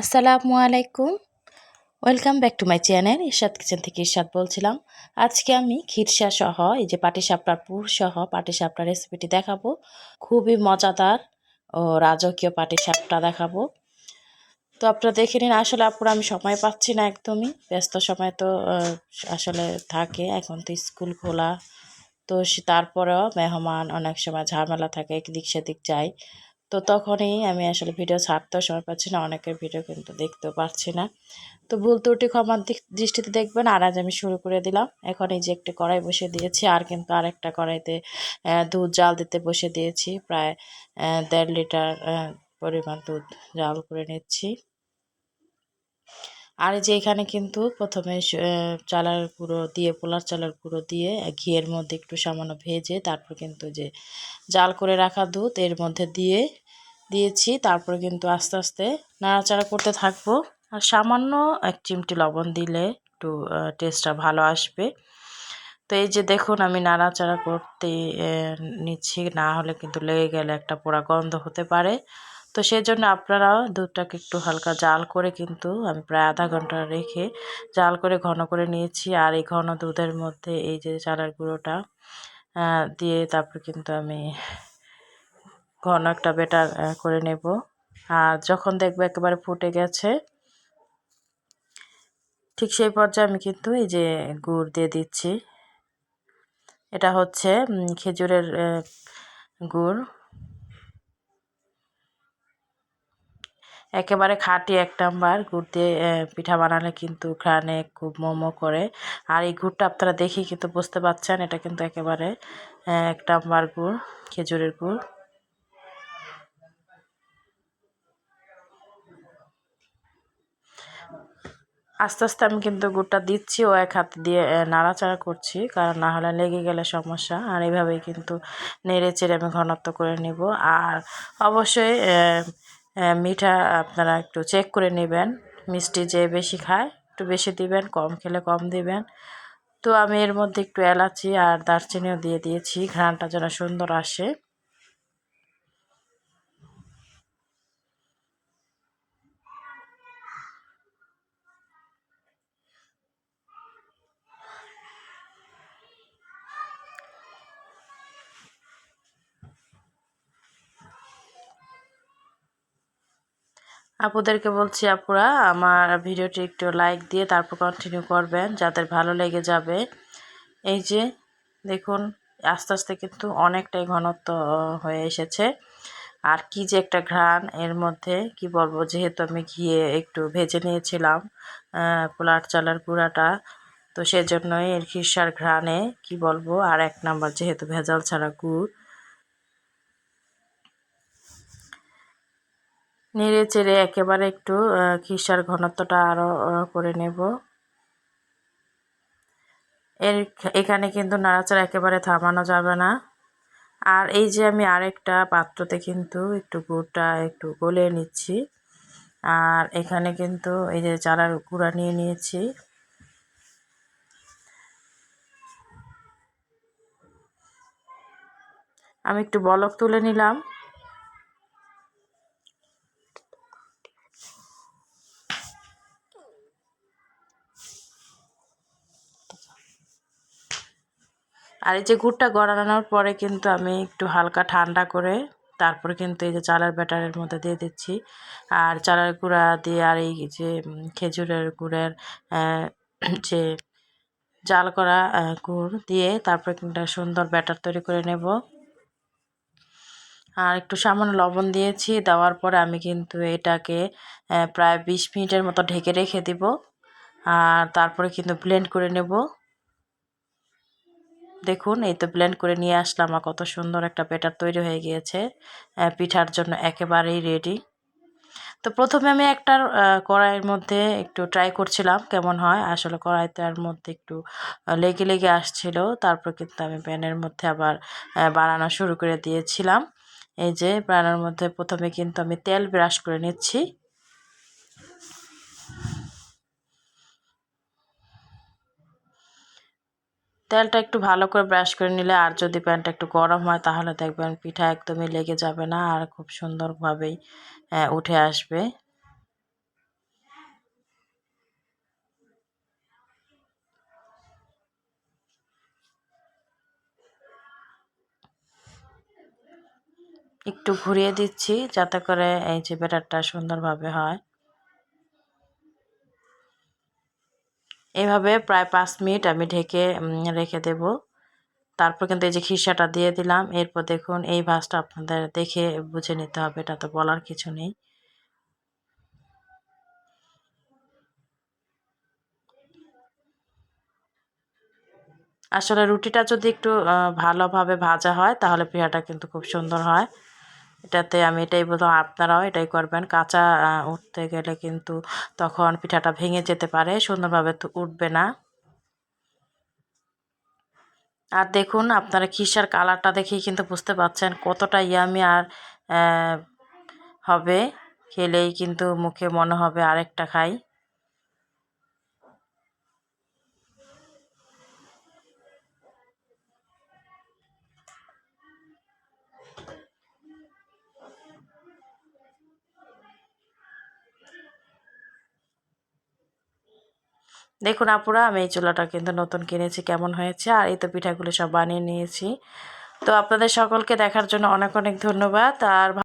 আসসালামু আলাইকুম। Welcome back to my channel Irshad kitchen থেকে ইরশাদ বলছিলাম। আজকে আমি খিরসা সহ, এই যে পাটিসাপটার পুর সহ পাটিসাপটার রেসিপিটি দেখাবো। খুবই মজাদার ও রাজকীয় পাটিসাপটা দেখাবো। তো আপনারা দেখে নিন, আসলে আপুরা আমি সময় পাচ্ছি না একদমই। ব্যস্ত সময় তো আসলে থাকে, এখন তো স্কুল খোলা। তো তারপরেও মেহমান অনেক সময় ঝামেলা থাকে একদিক সেদিক যাই তো তখনই আমি আসলে ভিডিও ছাড়তেও সময় পাচ্ছি না, অনেকের ভিডিও কিন্তু দেখতেও পারছি না। তো ভুল ত্রুটি ক্ষমার দৃষ্টিতে দেখবেন, আর আজ আমি শুরু করে দিলাম। এখন এই যে একটি কড়াই বসে দিয়েছি, আর কিন্তু আরেকটা কড়াইতে দুধ জাল দিতে বসে দিয়েছি। প্রায় দেড় লিটার পরিমাণ দুধ জাল করে নিচ্ছি। আর যে এখানে কিন্তু প্রথমে চালার গুঁড়ো দিয়ে, পোলার চালার গুঁড়ো দিয়ে, ঘিয়ের মধ্যে একটু সামান্য ভেজে, তারপর কিন্তু যে জাল করে রাখা দুধ, এর মধ্যে দিয়ে দিয়েছি, তারপরে কিন্তু আস্তে আস্তে নাড়াচাড়া করতে থাকব। আর সামান্য এক চিমটি লবণ দিলে একটু টেস্টটা ভালো আসবে। তো এই যে দেখুন, আমি নাড়াচাড়া করতে নিচ্ছি, না হলে কিন্তু লেগে গেলে একটা পোড়া গন্ধ হতে পারে। তো সেই জন্য আপনারাও দুধটাকে একটু হালকা জাল করে কিন্তু, আমি প্রায় আধা ঘণ্টা রেখে জাল করে ঘন করে নিয়েছি। আর এই ঘন দুধের মধ্যে এই যে চালের গুঁড়োটা দিয়ে তারপর কিন্তু আমি ঘন একটা বেটার করে নেব। আর যখন দেখব একেবারে ফুটে গেছে, ঠিক সেই পর্যায়ে আমি কিন্তু এই যে গুড় দিয়ে দিচ্ছি। এটা হচ্ছে খেজুরের গুড়। একেবারে খাঁটি এক নাম্বার গুড় দিয়ে পিঠা বানালে কিন্তু ঘ্রাণে খুব মোমো করে। আর এই গুড়টা আপনারা দেখেই কিন্তু বুঝতে পারছেন এটা কিন্তু একেবারে এক নাম্বার গুড়, খেজুরের গুড়। আস্তে আস্তে আমি কিন্তু গুড়টা দিচ্ছি ও এক হাত দিয়ে নাড়াচাড়া করছি, কারণ না হলে লেগে গেলে সমস্যা। আর এইভাবেই কিন্তু নেড়ে চেড়ে আমি ঘনত্ব করে নিব। আর অবশ্যই মিঠা আপনারা একটু চেক করে নেবেন। মিষ্টি যে বেশি খায়, একটু বেশি দিবেন, কম খেলে কম দিবেন। তো আমি এর মধ্যে একটু এলাচি আর দারচিনিও দিয়ে দিয়েছি, ঘ্রাণটা যেন সুন্দর আসে। আপুদেরকে বলছি আপুরা, আমার ভিডিওটি একটু লাইক দিয়ে তারপর কন্টিনিউ করবেন, যাদের ভালো লেগে যাবে। এই যে, দেখুন, আস্তে আস্তে কিন্তু অনেকটাই ঘনত্ব হয়ে এসেছে। আর কি যে একটা ঘ্রাণ এর মধ্যে, কি বলব, যেহেতু আমি ঘিয়ে একটু ভেজে নিয়েছিলাম পোলার চালার গুঁড়াটা, তো সেজন্যই এর খিসার ঘ্রাণে, কি বলব, আর এক নাম্বার যেহেতু ভেজাল ছাড়া গুড় নেড়ে চেড়ে একেবারে একটু খিসার ঘনত্বটা আরও করে নেব। এর, এখানে কিন্তু নাড়াচাড়া একেবারে থামানো যাবে না। আর এই যে আমি আরেকটা পাত্রতে কিন্তু একটু গুড়টা একটু গলে নিচ্ছি। আর এখানে কিন্তু এই যে চারার গুঁড়া নিয়ে নিয়েছি। আমি একটু বলক তুলে নিলাম। আর এই যে গুড়টা গড়ানোর পরে কিন্তু আমি একটু হালকা ঠান্ডা করে তারপরে কিন্তু এই যে চালের ব্যাটারের মধ্যে দিয়ে দিচ্ছি। আর চালের গুঁড়া দিয়ে আর এই যে খেজুরের গুড়ের যে জাল করা গুড় দিয়ে তারপরে কিন্তু সুন্দর ব্যাটার তৈরি করে নেব। আর একটু সামান্য লবণ দিয়েছি, দেওয়ার পরে আমি কিন্তু এটাকে প্রায় বিশ মিনিটের মতো ঢেকে রেখে দিব। আর তারপরে কিন্তু ব্লেন্ড করে নেব। দেখুন, এই তো ব্লেন্ড করে নিয়ে আসলাম। আর কত সুন্দর একটা ব্যাটার তৈরি হয়ে গিয়েছে। পিঠার জন্য একেবারেই রেডি তো প্রথমে আমি একটা কড়াইয়ের মধ্যে একটু ট্রাই করছিলাম, কেমন হয়। আসলে কড়াইটার মধ্যে একটু লেগে লেগে আসছিল। তারপর কিন্তু আমি প্যানের মধ্যে আবার বানানো শুরু করে দিয়েছিলাম। এই যে, বানানোর মধ্যে প্রথমে কিন্তু আমি তেল ব্রাশ করে নিচ্ছি। তেলটা একটু ভালো করে ব্রাশ করে নিলে আর যদি প্যানটা একটু গরম হয় তাহলে দেখবেন পিঠা একদমই লেগে যাবে না আর খুব সুন্দরভাবেই হ্যাঁ, উঠে আসবে। একটু ঘুরিয়ে দিচ্ছি যাতে করে এই যে ব্যাটারটা সুন্দরভাবে হয়। এভাবে প্রায় পাঁচ মিনিট আমি ঢেকে রেখে দেব। তারপর কিন্তু এই যে খিসাটা দিয়ে দিলাম, এরপর দেখুন এই ভাজটা আপনাদের দেখে বুঝে নিতে হবে, এটা তো বলার কিছু নেই। আসলে রুটিটা যদি একটু ভালোভাবে ভাজা হয়, তাহলে পিঠাটা কিন্তু খুব সুন্দর হয়। এটাতে আমি এটাই বলতাম আপনারাও এটাই করবেন। কাঁচা উঠতে গেলে কিন্তু তখন পিঠাটা ভেঙে যেতে পারে, সুন্দরভাবে তো উঠবে না। আর দেখুন, আপনারা খিসার কালারটা দেখেই কিন্তু বুঝতে পারছেন কতটা ইয়ামি আর হবে। খেলেই কিন্তু মুখে মনে হবে আরেকটা খাই। দেখুন আপুরা, আমি এই চুলাটা কিন্তু নতুন কিনেছি, কেমন হয়েছে, আর এই তো পিঠাগুলো সব বানিয়ে নিয়েছি। তো আপনাদের সকলকে দেখার জন্য অনেক অনেক ধন্যবাদ, আর